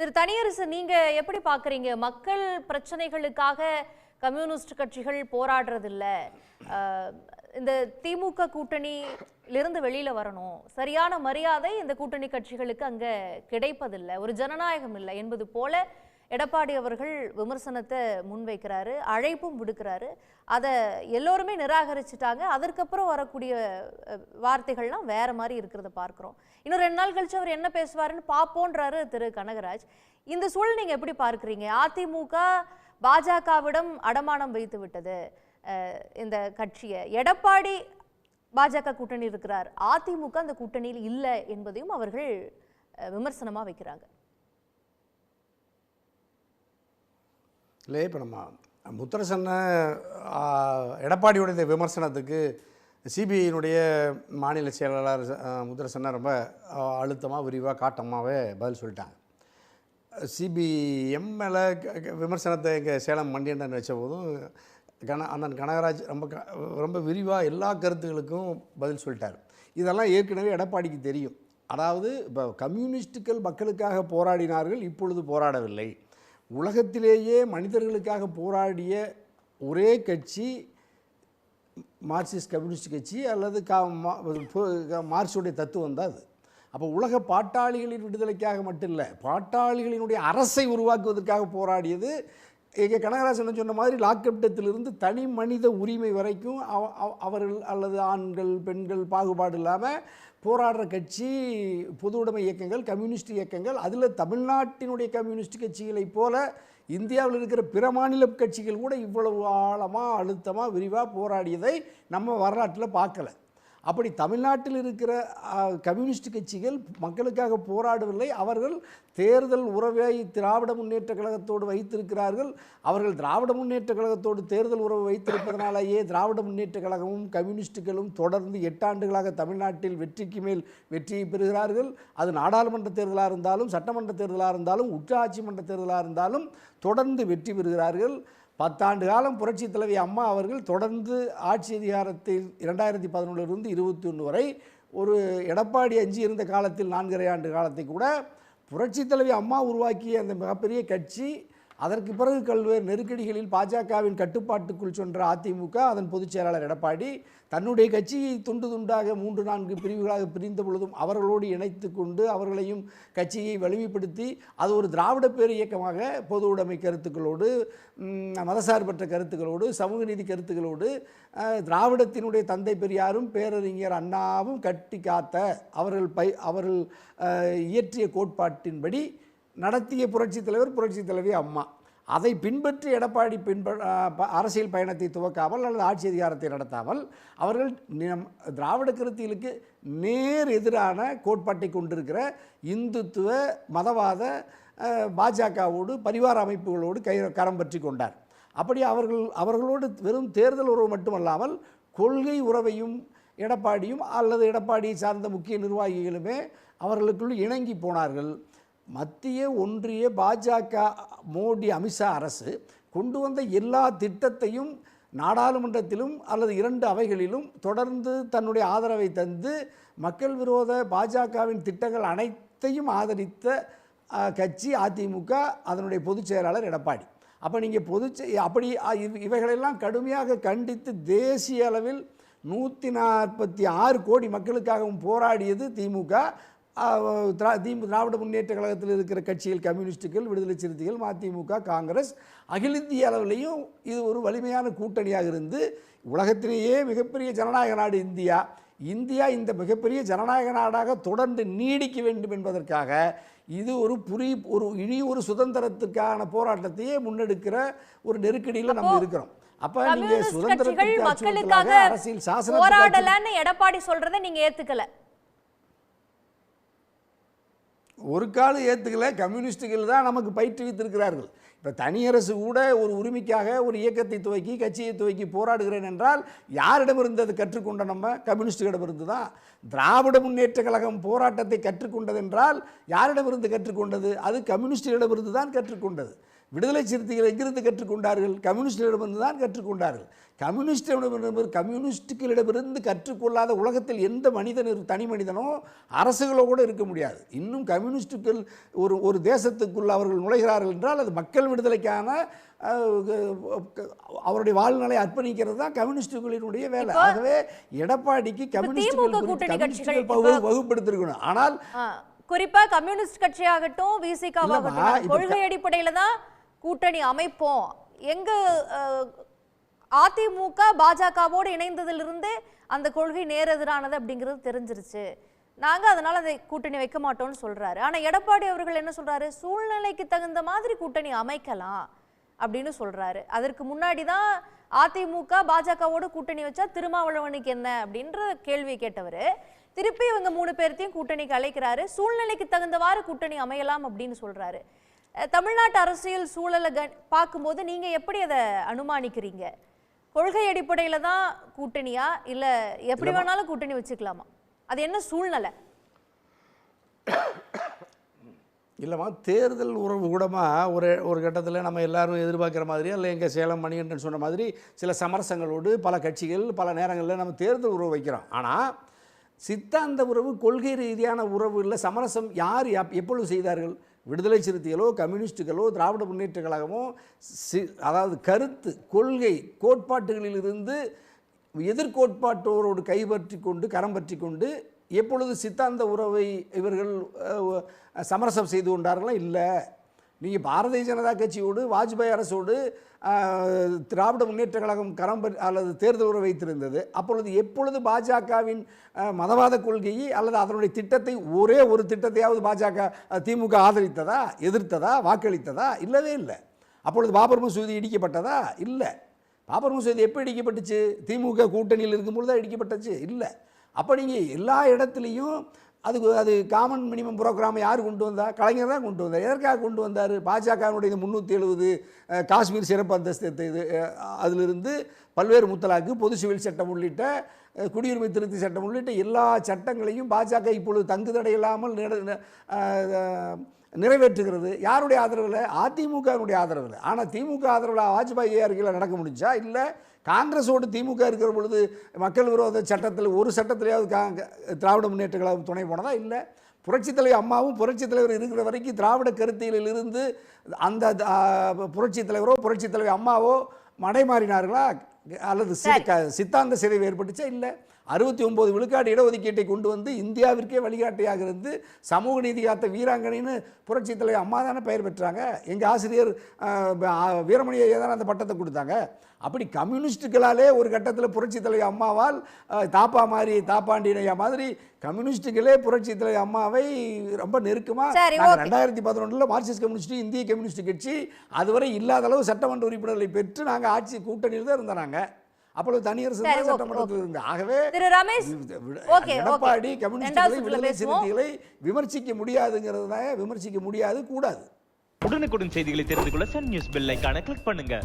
திரு தனியரசு நீங்க எப்படி பாக்குறீங்க? மக்கள் பிரச்சனைகளுக்காக கம்யூனிஸ்ட் கட்சிகள் போராடுறதில்ல. இல்ல இந்த திமுக கூட்டணியிலிருந்து வெளியில வரணும். சரியான மரியாதை இந்த கூட்டணி கட்சிகளுக்கு அங்க கிடைப்பதில்லை. ஒரு ஜனநாயகம் இல்லை என்பது போல எடப்பாடி அவர்கள் விமர்சனத்தை முன்வைக்கிறாரு அழைப்பும் விடுக்கிறாரு. அதை எல்லோருமே நிராகரிச்சுட்டாங்க. அதற்கப்புறம் வரக்கூடிய வார்த்தைகள்லாம் வேற மாதிரி இருக்கிறத பார்க்குறோம். இன்னும் ரெண்டு நாள் கழிச்சு அவர் என்ன பேசுவாருன்னு பார்ப்போன்றாரு திரு கனகராஜ். இந்த சூழல் நீங்க எப்படி பார்க்குறீங்க? அதிமுக பாஜகவிடம் அடமானம் வைத்து விட்டது இந்த கட்சியை. எடப்பாடி பாஜக கூட்டணி இருக்கிறார். அதிமுக அந்த கூட்டணியில் இல்லை என்பதையும் அவர்கள் விமர்சனமாக வைக்கிறாங்க. இல்லை இப்போ நம்ம முத்தரசன்ன சொன்ன எடப்பாடியுடைய இந்த விமர்சனத்துக்கு சிபிஐனுடைய மாநில செயலாளர் ஆ, ரொம்ப அழுத்தமாக விரிவாக காட்டமாகவே பதில் சொல்லிட்டாங்க. சிபிஎம் மேலே விமர்சனத்தை எங்கள் சேலம் மண்டியண்டன் வச்ச போதும் கன அண்ணன் கனகராஜ் ரொம்ப க- ரொம்ப விரிவாக எல்லா கருத்துகளுக்கும் பதில் சொல்லிட்டார். இதெல்லாம் ஏற்கனவே எடப்பாடிக்கு தெரியும். அதாவது இப்போ கம்யூனிஸ்டுகள் மக்களுக்காக போராடினார்கள் இப்பொழுது போராடவில்லை. உலகத்திலேயே மனிதர்களுக்காக போராடிய ஒரே கட்சி மார்க்சிஸ்ட் கம்யூனிஸ்ட் கட்சி அல்லது கா மார்க்சுடைய தத்துவம் தான் அது. அப்போ உலக பாட்டாளிகளின் விடுதலைக்காக மட்டும் இல்லை பாட்டாளிகளினுடைய அரசை உருவாக்குவதற்காக போராடியது இங்கே கனகராசன் சொன்ன மாதிரி லாக்கப்டத்திலிருந்து தனி மனித உரிமை வரைக்கும் அவ- அவர்கள் அல்லது ஆண்கள் பெண்கள் பாகுபாடு இல்லாமல் போராடுற கட்சி பொது உடைமை இயக்கங்கள் கம்யூனிஸ்ட் இயக்கங்கள் அதில் தமிழ்நாட்டினுடைய கம்யூனிஸ்ட் கட்சிகளைப் போல இந்தியாவில் இருக்கிற பிற மாநில கட்சிகள் கூட இவ்வளவு ஆழமாக அழுத்தமாக விரிவாக போராடியதை நம்ம வரலாற்றில் பார்க்கல. அப்படி தமிழ்நாட்டில் இருக்கிற கம்யூனிஸ்ட் கட்சிகள் மக்களுக்காக போராடவில்லை. அவர்கள் தேர்தல் உறவை திராவிட முன்னேற்ற கழகத்தோடு வைத்திருக்கிறார்கள். அவர்கள் திராவிட முன்னேற்ற கழகத்தோடு தேர்தல் உறவு வைத்திருப்பதனாலேயே திராவிட முன்னேற்ற கழகமும் கம்யூனிஸ்டுகளும் தொடர்ந்து எட்டாண்டுகளாக தமிழ்நாட்டில் வெற்றிக்கு மேல் வெற்றியை பெறுகிறார்கள். அது நாடாளுமன்ற தேர்தலாக இருந்தாலும் சட்டமன்ற தேர்தலாக இருந்தாலும் உச்சாட்சி மன்ற தேர்தலாக இருந்தாலும் தொடர்ந்து வெற்றி பெறுகிறார்கள். பத்தாண்டு காலம் புரட்சி தலைவி அம்மா அவர்கள் தொடர்ந்து ஆட்சி அதிகாரத்தில் இரண்டாயிரத்தி பதினொன்றிலிருந்து இருபத்தி ஒன்று வரை ஒரு எடப்பாடி அஞ்சு இருந்த காலத்தில் நான்கரை ஆண்டு காலத்தை கூட புரட்சி தலைவி அம்மா உருவாக்கிய அந்த மிகப்பெரிய கட்சி அதற்கு பிறகு பல்வேறு நெருக்கடிகளில் பாஜகவின் கட்டுப்பாட்டுக்குள் சென்ற அதிமுக அதன் பொதுச் செயலாளர் எடப்பாடி தன்னுடைய கட்சியை துண்டு துண்டாக மூன்று நான்கு பிரிவுகளாக பிரிந்த பொழுதும் அவர்களோடு இணைத்து கொண்டு அவர்களையும் கட்சியை வலிமைப்படுத்தி அது ஒரு திராவிட பேர் இயக்கமாக பொது உடைமை கருத்துக்களோடு மதசார்பற்ற கருத்துக்களோடு சமூக நீதி கருத்துக்களோடு திராவிடத்தினுடைய தந்தை பெரியாரும் பேரறிஞர் அண்ணாவும் கட்டி காத்த அவர்கள் பை அவர்கள் இயற்றிய கோட்பாட்டின்படி நடத்திய புரட்சித் தலைவர் புரட்சித் தலைவி அம்மா. அதை பின்பற்றி எடப்பாடி பின்ப அரசியல் பயணத்தை துவக்காமல் அல்லது ஆட்சி அதிகாரத்தை நடத்தாமல் அவர்கள் நம் திராவிட கருத்தியலுக்கு நேர் எதிரான கோட்பாட்டை கொண்டிருக்கிற இந்துத்துவ மதவாத பாஜகவோடு பரிவார அமைப்புகளோடு கை கரம் பற்றி கொண்டார். அப்படி அவர்கள் அவர்களோடு வெறும் தேர்தல் உறவு மட்டுமல்லாமல் கொள்கை உறவையும் எடப்பாடியும் அல்லது எடப்பாடியை சார்ந்த முக்கிய நிர்வாகிகளுமே அவர்களுக்குள் இணங்கி போனார்கள். மத்திய ஒன்றிய பாஜக மோடி அமித்ஷா அரசு கொண்டு வந்த எல்லா திட்டத்தையும் நாடாளுமன்றத்திலும் அல்லது இரண்டு அவைகளிலும் தொடர்ந்து தன்னுடைய ஆதரவை தந்து மக்கள் விரோத பாஜகவின் திட்டங்கள் அனைத்தையும் ஆதரித்த கட்சி அதிமுக அதனுடைய பொதுச் செயலாளர் எடப்பாடி. அப்போ நீங்கள் பொது அப்படி இவைகளெல்லாம் கடுமையாக கண்டித்து தேசிய அளவில் நூற்றி நாற்பத்தி ஆறு கோடி மக்களுக்காகவும் போராடியது திமுக. திரா திமு திராவிட முன்னேற்ற கழகத்தில் இருக்கிற கட்சிகள் கம்யூனிஸ்டுகள் விடுதலை சிறுத்தைகள் மதிமுக காங்கிரஸ் அகில இந்திய அளவிலையும் இது ஒரு வலிமையான கூட்டணியாக இருந்து உலகத்திலேயே மிகப்பெரிய ஜனநாயக நாடு இந்தியா. இந்தியா இந்த மிகப்பெரிய ஜனநாயக நாடாக தொடர்ந்து நீடிக்க வேண்டும் என்பதற்காக இது ஒரு புரி ஒரு இனி ஒரு சுதந்திரத்துக்கான போராட்டத்தையே முன்னெடுக்கிற ஒரு நெருக்கடியில் நம்ம இருக்கிறோம். அப்ப நீங்க கம்யூனிஸ்ட் கட்சிகள் சுதந்திரத்துக்கு மக்களுக்காக அச்சுறுத்தலாக அரசியல் போராடலன்னு எடப்பாடி சொல்றதை நீங்க ஏத்துக்கல. ஒரு காலம் ஏற்றுக்கல கம்யூனிஸ்டுகள் தான் நமக்கு பயிற்றுவித்திருக்கிறார்கள். இப்போ தனியரசு கூட ஒரு உரிமைக்காக ஒரு இயக்கத்தை துவக்கி கட்சியை துவக்கி போராடுகிறேன் என்றால் யாரிடமிருந்து அது கற்றுக்கொண்ட நம்ம கம்யூனிஸ்டுகளிடமிருந்து தான் திராவிட முன்னேற்ற கழகம் போராட்டத்தை கற்றுக்கொண்டது என்றால் யாரிடமிருந்து கற்றுக்கொண்டது? அது கம்யூனிஸ்டுகளிடமிருந்து தான் கற்றுக்கொண்டது. விடுதலை சிறுத்தைகள் எங்கிருந்து கற்றுக்கொண்டார்கள்? கம்யூனிஸ்டிடமிருந்து தான் கற்றுக்கொண்டார்கள். கம்யூனிஸ்டிடமிருந்து கம்யூனிஸ்டுகளிடமிருந்து கற்றுக்கொள்ளாத உலகத்தில் எந்த மனிதன் தனி மனிதனோ அரசுகளோடு இருக்க முடியாது. இன்னும் கம்யூனிஸ்டுகள் ஒரு ஒரு தேசத்துக்குள் அவர்கள் நுழைகிறார்கள் என்றால் அது மக்கள் விடுதலைக்கான அவருடைய வாழ்நிலை அர்ப்பணிக்கிறது தான் கம்யூனிஸ்டுகளினுடைய வேலை. ஆகவே எடப்பாடிக்கு கம்யூனிஸ்டுகள் வகுப்படுத்திருக்கணும். ஆனால் குறிப்பா கம்யூனிஸ்ட் கட்சியாகட்டும் விசிகாவாகட்டும் கொள்கை அடிப்படையில தான் கூட்டணி அமைப்போம். எங்க அதிமுக பாஜகவோடு இணைந்ததிலிருந்தே அந்த கொள்கை நேரெதிரானது அப்படிங்கிறது தெரிஞ்சிருச்சு. நாங்கள் அதனால் அதை கூட்டணி வைக்க மாட்டோம்னு சொல்கிறாரு ஆனால் எடப்பாடி அவர்கள் என்ன சொல்கிறாரு சூழ்நிலைக்கு தகுந்த மாதிரி கூட்டணி அமைக்கலாம் அப்படின்னு சொல்கிறாரு அதற்கு முன்னாடி தான் அதிமுக பாஜகவோடு கூட்டணி வச்சா திருமாவளவனுக்கு என்ன அப்படின்ற கேள்வியை கேட்டவர். திருப்பி இவங்க மூணு பேர்த்தையும் கூட்டணிக்கு அழைக்கிறாரு. சூழ்நிலைக்கு தகுந்தவாறு கூட்டணி அமையலாம் அப்படின்னு சொல்கிறாரு தமிழ்நாட்டு அரசியல் சூழலை க பார்க்கும்போது நீங்க எப்படி அதை அனுமானிக்கிறீங்க? கொள்கை அடிப்படையில தான் கூட்டணியா? இல்ல எப்படி வேணாலும் கூட்டணி வச்சுக்கலாமா? அது என்ன சூழ்நிலை? இல்லைம்மா தேர்தல் உறவு கூடமாக ஒரு ஒரு கட்டத்தில் நம்ம எல்லாரும் எதிர்பார்க்குற மாதிரி அல்ல எங்கள் சேலம் மணிகண்டன் சொன்ன மாதிரி சில சமரசங்களோடு பல கட்சிகள் பல நேரங்களில் நம்ம தேர்தல் உறவு வைக்கிறோம். ஆனால் சித்தாந்த உறவு கொள்கை ரீதியான உறவு இல்லை சமரசம் யார் எப்- எப்பொழுது செய்தார்கள்? விடுதலை சிறுத்தைகளோ கம்யூனிஸ்டுகளோ திராவிட முன்னேற்ற கழகமோ சி அதாவது கருத்து கொள்கை கோட்பாட்டுகளிலிருந்து எதிர்கோட்பாட்டோரோடு கைப்பற்றி கொண்டு கரம் பற்றி கொண்டு எப்பொழுது சித்தாந்த உறவை இவர்கள் சமரசம் செய்து கொண்டார்களா? இல்லை. நீங்கள் பாரதிய ஜனதா கட்சியோடு வாஜ்பாய் அரசோடு திராவிட முன்னேற்ற கழகம் கரம் அல்லது தேர்தல் உறவு வைத்திருந்தது. அப்பொழுது எப்பொழுது பாஜகவின் மதவாத கொள்கையை அல்லது அதனுடைய திட்டத்தை ஒரே ஒரு திட்டத்தையாவது பாஜக திமுக ஆதரித்ததா எதிர்த்ததா வாக்களித்ததா? இல்லவே இல்லை. அப்பொழுது பாபர் மசூதி இடிக்கப்பட்டதா? இல்லை. பாபர் மசூதி எப்போ இடிக்கப்பட்டுச்சு? திமுக கூட்டணியில் இருக்கும்பொழுது தான் இடிக்கப்பட்டுச்சு? இல்லை. அப்போ நீங்கள் எல்லா இடத்துலையும் அதுக்கு அது காமன் மினிமம் ப்ரோக்ராமை யார் கொண்டு வந்தால் கலைஞர் தான் கொண்டு வந்தார். எதற்காக கொண்டு வந்தார்? பாஜகவினுடைய இந்த முந்நூற்றி எழுபது காஷ்மீர் சிறப்பு அந்தஸ்து இது அதிலிருந்து பல்வேறு முத்தலாக்கு பொது சிவில் சட்டம் உள்ளிட்ட குடியுரிமை திருத்தி சட்டம் உள்ளிட்ட எல்லா சட்டங்களையும் பாஜக இப்பொழுது தங்கு தடையில்லாமல் நிறைவேற்றுகிறது. யாருடைய ஆதரவில்? அதிமுகவினுடைய ஆதரவில். ஆனால் திமுக ஆதரவில் வாஜ்பாய் அறிக்கையில் நடக்க முடிஞ்சா? இல்லை காங்கிரஸோடு திமுக இருக்கிற பொழுது மக்கள் விரோத சட்டத்தில் ஒரு சட்டத்திலேயாவது கா- திராவிட முன்னேற்ற கழகம் துணை போனதா? இல்லை. புரட்சித் தலைவர் அம்மாவும் புரட்சித் தலைவர் இருக்கிற வரைக்கும் திராவிட கருத்தியலிலிருந்து அந்த புரட்சித் தலைவரோ புரட்சித் தலைவர் அம்மாவோ மடைமாறினார்களா? அல்லது சித்தாந்த சிதைவு ஏற்பட்டுச்சா? இல்லை. அறுபத்தி ஒன்பது விழுக்காடு இடஒதுக்கீட்டை கொண்டு வந்து இந்தியாவிற்கே வழிகாட்டியாக இருந்து சமூக நீதி காத்த வீராங்கனைன்னு புரட்சித் தலைவர் அம்மா தானே பெயர் பெற்றாங்க? எங்கள் ஆசிரியர் ஆஹ், ஆஹ், வீரமணி ஐயா தானே அந்த பட்டத்தை கொடுத்தாங்க? அப்படி கம்யூனிஸ்டுகளாலே ஒரு கட்டத்தில் புரட்சித் தலைவர் அம்மாவால் தாப்பா மாதிரி தாப்பாண்டியன் ஐயா மாதிரி கம்யூனிஸ்டுகளே புரட்சித் தலைவர் அம்மாவை ரொம்ப நெருக்கமாக நாங்கள். ரெண்டாயிரத்தி பதினொன்றில் மார்க்சிஸ்ட் கம்யூனிஸ்ட் இந்திய கம்யூனிஸ்ட் கட்சி அதுவரை இல்லாத அளவு சட்டமன்ற உறுப்பினர்களை பெற்று நாங்கள் ஆட்சி கூட்டணியில் தான் இருந்தாங்க அப்பொழுது தனியரசு சட்டமன்றத்தில் இருந்தது ஆகவே திரு ரமேஷ் இது விட- ஓகே, எடப்பாடி. கம்யூனிஸ்டுகளை விடுதலை. சிறுத்தைகளை விமர்சிக்க முடியாதுங்கிறது தான் விமர்சிக்க முடியாது கூடாது உடனுக்குடன் செய்திகளை தெரிந்து கொள்ள சன் நியூஸ் பெல் ஐகானை கிளிக் பண்ணுங்க